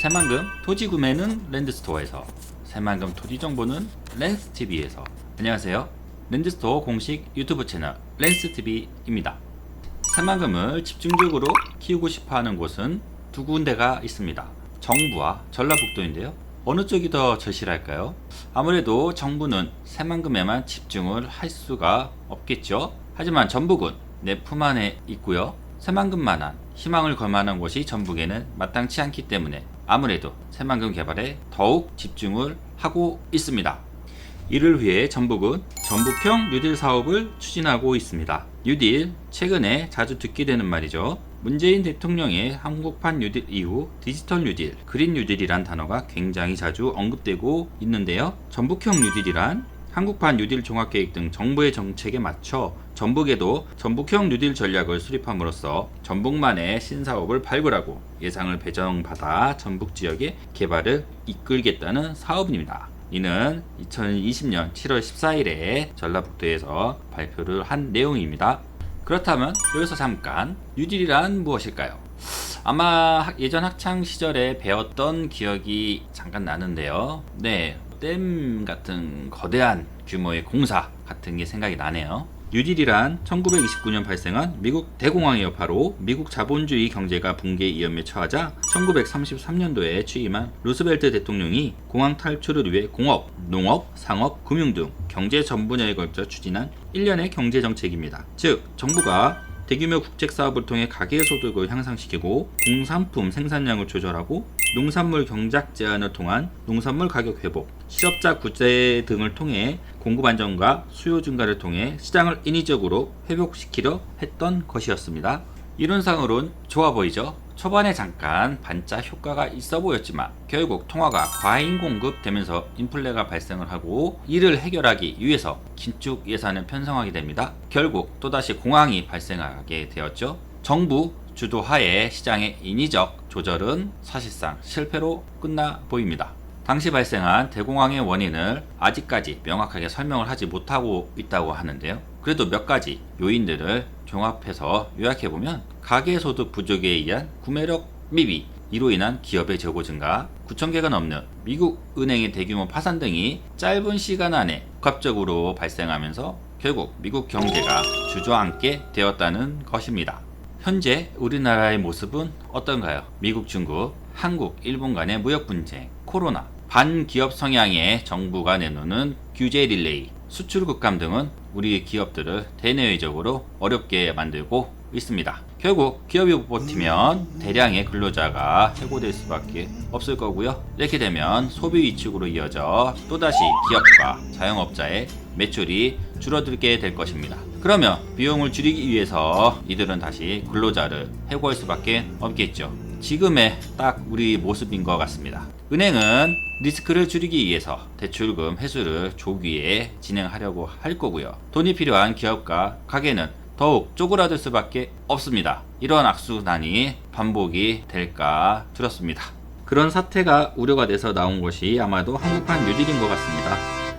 새만금 토지 구매는 랜드스토어에서 새만금 토지 정보는 랜스TV에서. 안녕하세요. 랜드스토어 공식 유튜브 채널 랜스TV입니다. 새만금을 집중적으로 키우고 싶어하는 곳은 두 군데가 있습니다. 정부와 전라북도인데요. 어느 쪽이 더 절실할까요? 아무래도 정부는 새만금에만 집중을 할 수가 없겠죠. 하지만 전북은 내 품 안에 있고요. 새만금만한 희망을 걸 만한 곳이 전북에는 마땅치 않기 때문에 아무래도 새만금 개발에 더욱 집중을 하고 있습니다. 이를 위해 전북은 전북형 뉴딜 사업을 추진하고 있습니다. 뉴딜 최근에 자주 듣게 되는 말이죠. 문재인 대통령의 한국판 뉴딜 이후 디지털 뉴딜, 그린 뉴딜이란 단어가 굉장히 자주 언급되고 있는데요. 전북형 뉴딜이란 한국판 뉴딜 종합계획 등 정부의 정책에 맞춰 전북에도 전북형 뉴딜 전략을 수립함으로써 전북만의 신사업을 발굴하고 예상을 배정받아 전북 지역의 개발을 이끌겠다는 사업입니다. 이는 2020년 7월 14일에 전라북도에서 발표를 한 내용입니다. 그렇다면 여기서 잠깐 뉴딜이란 무엇일까요? 아마 학- 예전 학창 시절에 배웠던 기억이 잠깐 나는데요. 네, 댐 같은 거대한 규모의 공사 같은 게 생각이 나네요. 뉴딜이란 1929년 발생한 미국 대공황의 여파로 미국 자본주의 경제가 붕괴 위험에 처하자 1933년도에 취임한 루스벨트 대통령이 공황 탈출을 위해 공업, 농업, 상업, 금융 등 경제 전 분야에 걸쳐 추진한 일련의 경제 정책입니다. 즉, 정부가 대규모 국책 사업을 통해 가계 소득을 향상시키고 공산품 생산량을 조절하고 농산물 경작 제한을 통한 농산물 가격 회복, 실업자 구제 등을 통해 공급 안정과 수요 증가를 통해 시장을 인위적으로 회복시키려 했던 것이었습니다. 이론상으론 좋아 보이죠? 초반에 잠깐 반짝 효과가 있어 보였지만 결국 통화가 과잉 공급되면서 인플레가 발생을 하고 이를 해결하기 위해서 긴축 예산을 편성하게 됩니다. 결국 또다시 공황이 발생하게 되었죠. 정부 주도하에 시장의 인위적 조절은 사실상 실패로 끝나 보입니다. 당시 발생한 대공황의 원인을 아직까지 명확하게 설명을 하지 못하고 있다고 하는데요. 그래도 몇 가지 요인들을 종합해서 요약해보면 가계소득 부족에 의한 구매력 미비, 이로 인한 기업의 재고 증가, 9천 개가 넘는 미국 은행의 대규모 파산 등이 짧은 시간 안에 복합적으로 발생하면서 결국 미국 경제가 주저앉게 되었다는 것입니다. 현재 우리나라의 모습은 어떤가요? 미국, 중국, 한국, 일본 간의 무역 분쟁, 코로나, 반기업 성향의 정부가 내놓는 규제 릴레이, 수출 급감 등은 우리 기업들을 대내외적으로 어렵게 만들고 있습니다. 결국 기업이 못 버티면 대량의 근로자가 해고될 수밖에 없을 거고요. 이렇게 되면 소비 위축으로 이어져 또다시 기업과 자영업자의 매출이 줄어들게 될 것입니다. 그러면 비용을 줄이기 위해서 이들은 다시 근로자를 해고할 수밖에 없겠죠. 지금의 딱 우리 모습인 것 같습니다. 은행은 리스크를 줄이기 위해서 대출금 회수를 조기에 진행하려고 할 거고요. 돈이 필요한 기업과 가게는 더욱 쪼그라들 수밖에 없습니다. 이런 악순환이 반복이 될까 두렵습니다. 그런 사태가 우려가 돼서 나온 것이 아마도 한국판 뉴딜인 것 같습니다.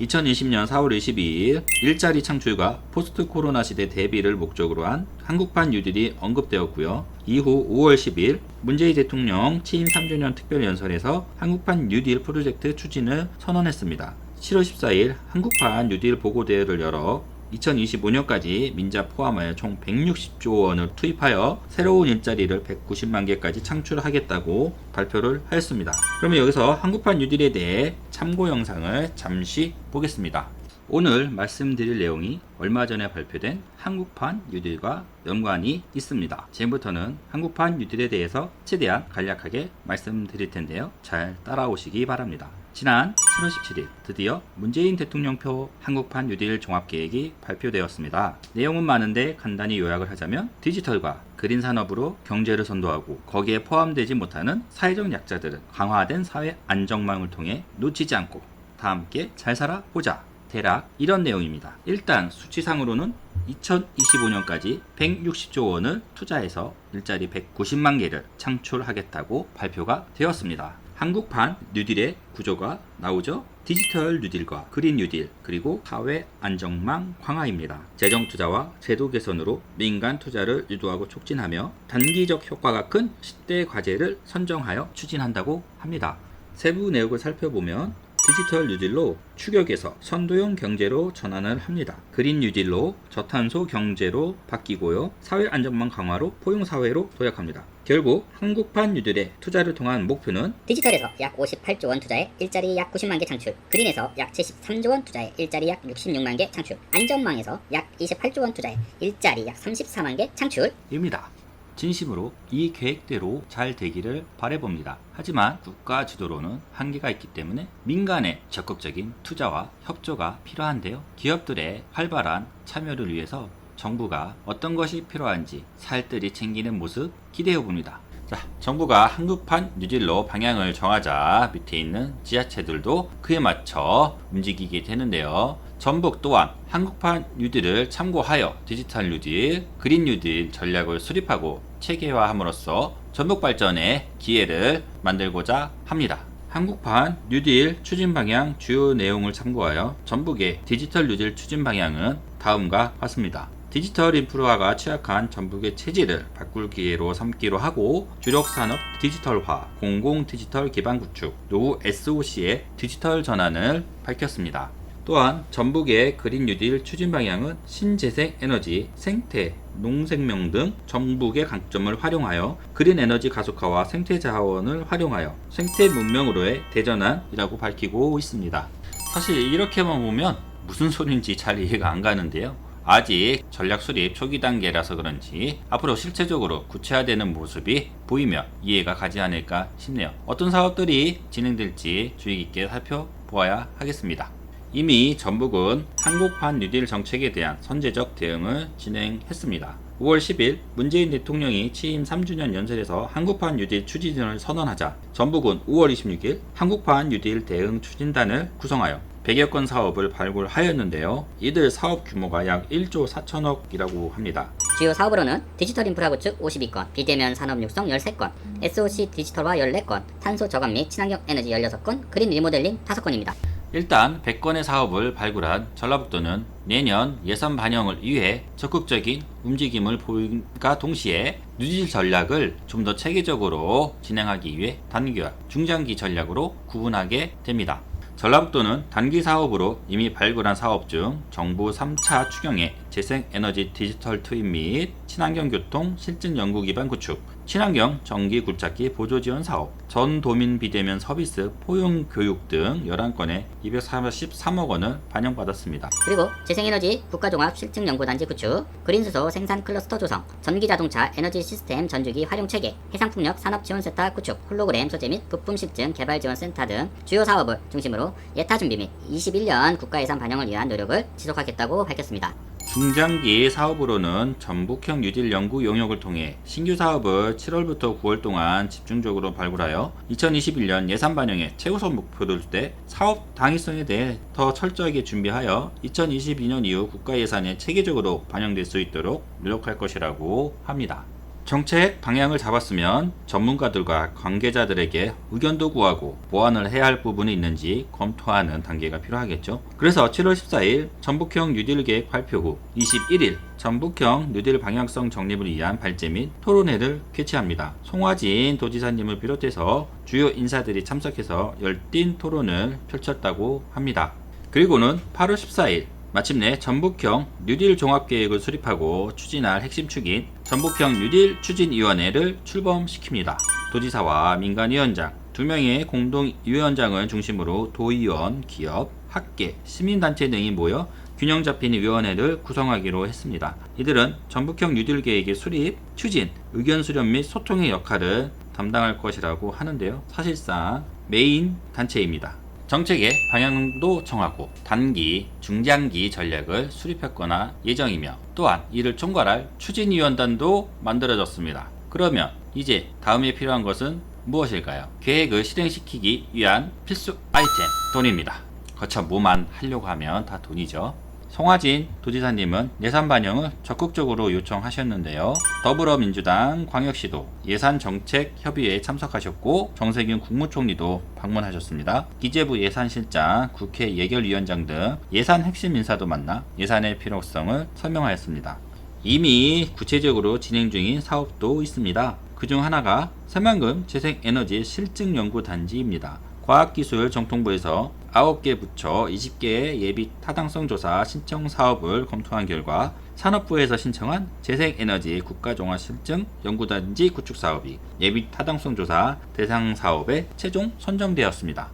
2020년 4월 22일 일자리 창출과 포스트 코로나 시대 대비를 목적으로 한 한국판 뉴딜이 언급되었고요. 이후 5월 10일 문재인 대통령 취임 3주년 특별연설에서 한국판 뉴딜 프로젝트 추진을 선언했습니다. 7월 14일 한국판 뉴딜 보고대회를 열어 2025년까지 민자 포함하여 총 160조 원을 투입하여 새로운 일자리를 190만 개까지 창출하겠다고 발표를 하였습니다. 그러면 여기서 한국판 뉴딜에 대해 참고 영상을 잠시 보겠습니다. 오늘 말씀드릴 내용이 얼마 전에 발표된 한국판 뉴딜과 연관이 있습니다. 지금부터는 한국판 뉴딜에 대해서 최대한 간략하게 말씀드릴 텐데요. 잘 따라오시기 바랍니다. 지난 7월 17일 드디어 문재인 대통령표 한국판 뉴딜 종합계획이 발표되었습니다. 내용은 많은데 간단히 요약을 하자면 디지털과 그린 산업으로 경제를 선도하고 거기에 포함되지 못하는 사회적 약자들은 강화된 사회 안정망을 통해 놓치지 않고 다 함께 잘 살아보자. 대략 이런 내용입니다. 일단 수치상으로는 2025년까지 160조 원을 투자해서 일자리 190만 개를 창출하겠다고 발표가 되었습니다. 한국판 뉴딜의 구조가 나오죠. 디지털 뉴딜과 그린 뉴딜 그리고 사회 안정망 강화입니다. 재정 투자와 제도 개선으로 민간 투자를 유도하고 촉진하며 단기적 효과가 큰 10대 과제를 선정하여 추진한다고 합니다. 세부 내역을 살펴보면 디지털 뉴딜로 추격에서 선도형 경제로 전환을 합니다. 그린 뉴딜로 저탄소 경제로 바뀌고요. 사회 안전망 강화로 포용 사회로 도약합니다. 결국 한국판 뉴딜의 투자를 통한 목표는 디지털에서 약 58조 원 투자에 일자리 약 90만 개 창출, 그린에서 약 73조 원 투자에 일자리 약 66만 개 창출, 안전망에서 약 28조 원 투자에 일자리 약 34만 개 창출. 입니다. 진심으로 이 계획대로 잘 되기를 바래봅니다. 하지만 국가 주도로는 한계가 있기 때문에 민간의 적극적인 투자와 협조가 필요한데요. 기업들의 활발한 참여를 위해서 정부가 어떤 것이 필요한지 살뜰히 챙기는 모습 기대해 봅니다. 자, 정부가 한국판 뉴딜로 방향을 정하자 밑에 있는 지자체들도 그에 맞춰 움직이게 되는데요. 전북 또한 한국판 뉴딜을 참고하여 디지털 뉴딜, 그린 뉴딜 전략을 수립하고 체계화함으로써 전북 발전의 기회를 만들고자 합니다. 한국판 뉴딜 추진 방향 주요 내용을 참고하여 전북의 디지털 뉴딜 추진 방향은 다음과 같습니다. 디지털 인프라가 취약한 전북의 체질을 바꿀 기회로 삼기로 하고 주력 산업 디지털화, 공공 디지털 기반 구축, 노후 SOC의 디지털 전환을 밝혔습니다. 또한 전북의 그린 뉴딜 추진 방향은 신재생 에너지, 생태, 농생명 등 전북의 강점을 활용하여 그린 에너지 가속화와 생태 자원을 활용하여 생태 문명으로의 대전환이라고 밝히고 있습니다. 사실 이렇게만 보면 무슨 소린지 잘 이해가 안 가는데요. 아직 전략 수립 초기 단계라서 그런지 앞으로 실체적으로 구체화되는 모습이 보이며 이해가 가지 않을까 싶네요. 어떤 사업들이 진행될지 주의 깊게 살펴보아야 하겠습니다. 이미 전북은 한국판 뉴딜 정책에 대한 선제적 대응을 진행했습니다. 5월 10일 문재인 대통령이 취임 3주년 연설에서 한국판 뉴딜 추진을 선언하자 전북은 5월 26일 한국판 뉴딜 대응 추진단을 구성하여 100여 건 사업을 발굴하였는데요. 이들 사업 규모가 약 1조 4천억이라고 합니다. 주요 사업으로는 디지털 인프라 구축 52건, 비대면 산업 육성 13건, SOC 디지털화 14건, 탄소 저감 및 친환경 에너지 16건, 그린 리모델링 5건입니다. 일단 100건의 사업을 발굴한 전라북도는 내년 예산 반영을 위해 적극적인 움직임을 보임과 동시에 뉴딜 전략을 좀 더 체계적으로 진행하기 위해 단기와 중장기 전략으로 구분하게 됩니다. 전라북도는 단기 사업으로 이미 발굴한 사업 중 정부 3차 추경의 재생에너지 디지털 투입 및 친환경 교통 실증 연구 기반 구축, 친환경 전기 굴착기 보조 지원 사업, 전 도민 비대면 서비스 포용 교육 등 11건에 243억 원을 반영받았습니다. 그리고 재생에너지 국가종합 실증연구단지 구축, 그린수소 생산 클러스터 조성, 전기자동차 에너지 시스템 전주기 활용 체계, 해상풍력 산업지원센터 구축, 홀로그램 소재 및 부품 실증 개발 지원센터 등 주요 사업을 중심으로 예타 준비 및 21년 국가 예산 반영을 위한 노력을 지속하겠다고 밝혔습니다. 중장기 사업으로는 전북형 뉴딜 연구 용역을 통해 신규 사업을 7월부터 9월 동안 집중적으로 발굴하여 2021년 예산 반영의 최우선 목표를 때 사업 당위성에 대해 더 철저하게 준비하여 2022년 이후 국가 예산에 체계적으로 반영될 수 있도록 노력할 것이라고 합니다. 정책 방향을 잡았으면 전문가들과 관계자들에게 의견도 구하고 보완을 해야 할 부분이 있는지 검토하는 단계가 필요하겠죠. 그래서 7월 14일 전북형 뉴딜 계획 발표 후 21일 전북형 뉴딜 방향성 정립을 위한 발제 및 토론회를 개최합니다. 송화진 도지사님을 비롯해서 주요 인사들이 참석해서 열띤 토론을 펼쳤다고 합니다. 그리고는 8월 14일 마침내 전북형 뉴딜 종합계획을 수립하고 추진할 핵심 축인 전북형 뉴딜 추진위원회를 출범시킵니다. 도지사와 민간위원장, 두 명의 공동위원장을 중심으로 도의원, 기업, 학계, 시민단체 등이 모여 균형 잡힌 위원회를 구성하기로 했습니다. 이들은 전북형 뉴딜 계획의 수립, 추진, 의견 수렴 및 소통의 역할을 담당할 것이라고 하는데요. 사실상 메인 단체입니다. 정책의 방향도 정하고 단기, 중장기 전략을 수립했거나 예정이며 또한 이를 총괄할 추진위원단도 만들어졌습니다. 그러면 이제 다음에 필요한 것은 무엇일까요? 계획을 실행시키기 위한 필수 아이템, 돈입니다. 거쳐 뭐만 하려고 하면 다 돈이죠. 송하진 도지사님은 예산 반영을 적극적으로 요청하셨는데요. 더불어민주당 광역시도 예산 정책 협의회에 참석하셨고 정세균 국무총리도 방문하셨습니다. 기재부 예산실장, 국회 예결위원장 등 예산 핵심 인사도 만나 예산의 필요성을 설명하였습니다. 이미 구체적으로 진행 중인 사업도 있습니다. 그중 하나가 새만금 재생에너지 실증연구단지입니다. 과학기술 정통부에서 9개 부처 20개의 예비 타당성 조사 신청 사업을 검토한 결과 산업부에서 신청한 재생에너지 국가종합실증 연구단지 구축 사업이 예비 타당성 조사 대상 사업에 최종 선정되었습니다.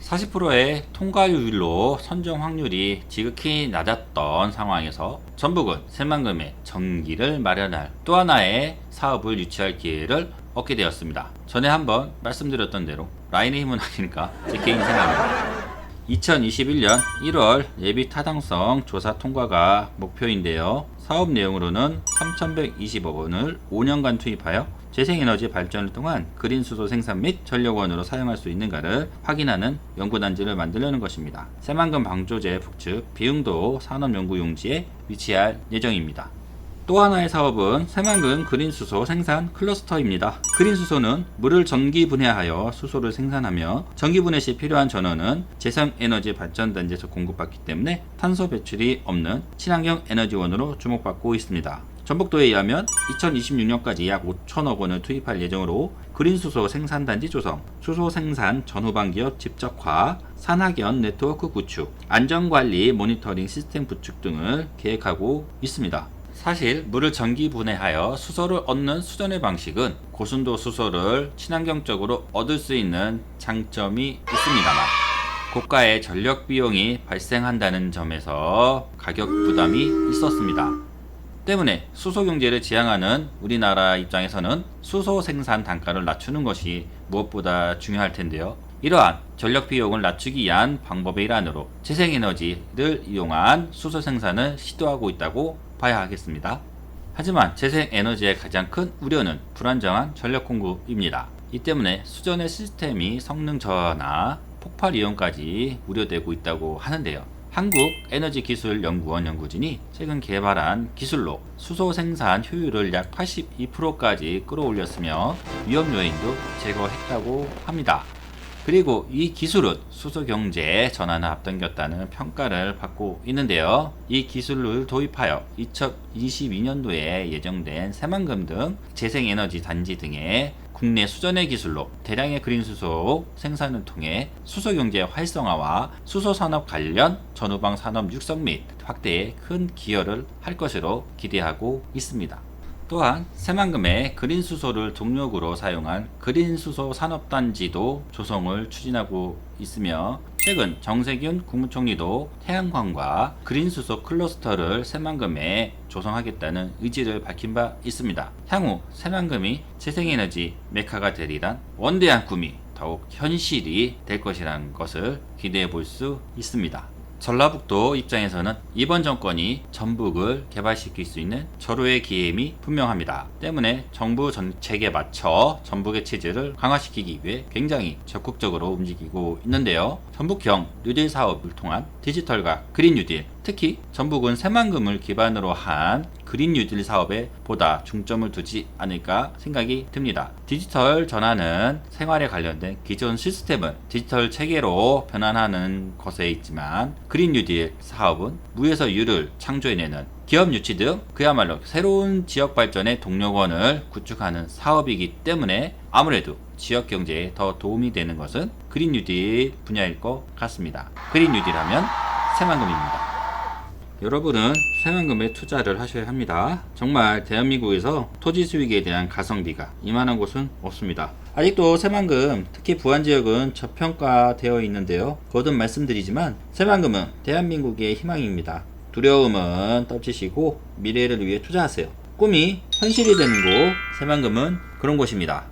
40%의 통과율로 선정 확률이 지극히 낮았던 상황에서 전북은 새만금의 전기를 마련할 또 하나의 사업을 유치할 기회를 얻게 되었습니다. 전에 한번 말씀드렸던 대로 라인의 힘은 아니니까 제 개인 생각입니다. 2021년 1월 예비 타당성 조사 통과가 목표인데요. 사업 내용으로는 3,120억 원을 5년간 투입하여 재생에너지 발전을 통한 그린 수소 생산 및 전력원으로 사용할 수 있는가를 확인하는 연구단지를 만들려는 것입니다. 새만금 방조제 북측 비흥도 산업연구용지에 위치할 예정입니다. 또 하나의 사업은 새만금 그린 수소 생산 클러스터입니다. 그린 수소는 물을 전기 분해하여 수소를 생산하며 전기 분해 시 필요한 전원은 재생에너지 발전단지에서 공급받기 때문에 탄소 배출이 없는 친환경 에너지원으로 주목받고 있습니다. 전북도에 의하면 2026년까지 약 5천억 원을 투입할 예정으로 그린 수소 생산단지 조성, 수소 생산 전후방 기업 집적화, 산학연 네트워크 구축, 안전관리 모니터링 시스템 구축 등을 계획하고 있습니다. 사실 물을 전기 분해하여 수소를 얻는 수전의 방식은 고순도 수소를 친환경적으로 얻을 수 있는 장점이 있습니다만 고가의 전력 비용이 발생한다는 점에서 가격 부담이 있었습니다. 때문에 수소 경제를 지향하는 우리나라 입장에서는 수소 생산 단가를 낮추는 것이 무엇보다 중요할 텐데요. 이러한 전력 비용을 낮추기 위한 방법의 일환으로 재생에너지를 이용한 수소 생산을 시도하고 있다고 봐야 하겠습니다. 하지만 재생에너지의 가장 큰 우려는 불안정한 전력 공급입니다. 이 때문에 수전의 시스템이 성능 저하나 폭발 위험까지 우려되고 있다고 하는데요. 한국에너지기술연구원 연구진이 최근 개발한 기술로 수소 생산 효율을 약 82%까지 끌어올렸으며 위험 요인도 제거했다고 합니다. 그리고 이 기술은 수소 경제의 전환을 앞당겼다는 평가를 받고 있는데요. 이 기술을 도입하여 2022년도에 예정된 새만금 등 재생에너지 단지 등의 국내 수전의 기술로 대량의 그린 수소 생산을 통해 수소 경제 활성화와 수소 산업 관련 전후방 산업 육성 및 확대에 큰 기여를 할 것으로 기대하고 있습니다. 또한 새만금의 그린 수소를 동력으로 사용한 그린 수소 산업단지도 조성을 추진하고 있으며 최근 정세균 국무총리도 태양광과 그린 수소 클러스터를 새만금에 조성하겠다는 의지를 밝힌 바 있습니다. 향후 새만금이 재생에너지 메카가 되리란 원대한 꿈이 더욱 현실이 될 것이라는 것을 기대해 볼 수 있습니다. 전라북도 입장에서는 이번 정권이 전북을 개발시킬 수 있는 절호의 기임이 분명합니다. 때문에 정부 정책에 맞춰 전북의 체제를 강화시키기 위해 굉장히 적극적으로 움직이고 있는데요. 전북형 뉴딜 사업을 통한 디지털과 그린 뉴딜, 특히 전북은 새만금을 기반으로 한 그린 뉴딜 사업에 보다 중점을 두지 않을까 생각이 듭니다. 디지털 전환은 생활에 관련된 기존 시스템을 디지털 체계로 변환하는 것에 있지만 그린 뉴딜 사업은 무에서 유를 창조해내는 기업 유치 등 그야말로 새로운 지역 발전의 동력원을 구축하는 사업이기 때문에 아무래도 지역 경제에 더 도움이 되는 것은 그린 뉴딜 분야일 것 같습니다. 그린 뉴딜 하면 새만금입니다. 여러분은 새만금에 투자를 하셔야 합니다. 정말 대한민국에서 토지 수익에 대한 가성비가 이만한 곳은 없습니다. 아직도 새만금, 특히 부안 지역은 저평가되어 있는데요. 거듭 말씀드리지만 새만금은 대한민국의 희망입니다. 두려움은 떨치시고 미래를 위해 투자하세요. 꿈이 현실이 되는 곳, 새만금은 그런 곳입니다.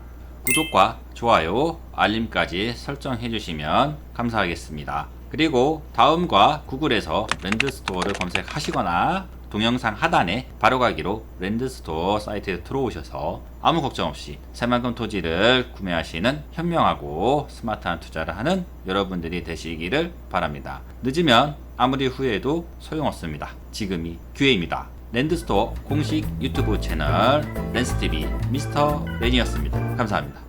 구독과 좋아요, 알림까지 설정해 주시면 감사하겠습니다. 그리고 다음과 구글에서 랜드스토어를 검색하시거나 동영상 하단에 바로가기로 랜드스토어 사이트에 들어오셔서 아무 걱정 없이 새만금 토지를 구매하시는 현명하고 스마트한 투자를 하는 여러분들이 되시기를 바랍니다. 늦으면 아무리 후회해도 소용없습니다. 지금이 기회입니다. 랜드스토어 공식 유튜브 채널 랜스TV 미스터 랜이었습니다. 감사합니다.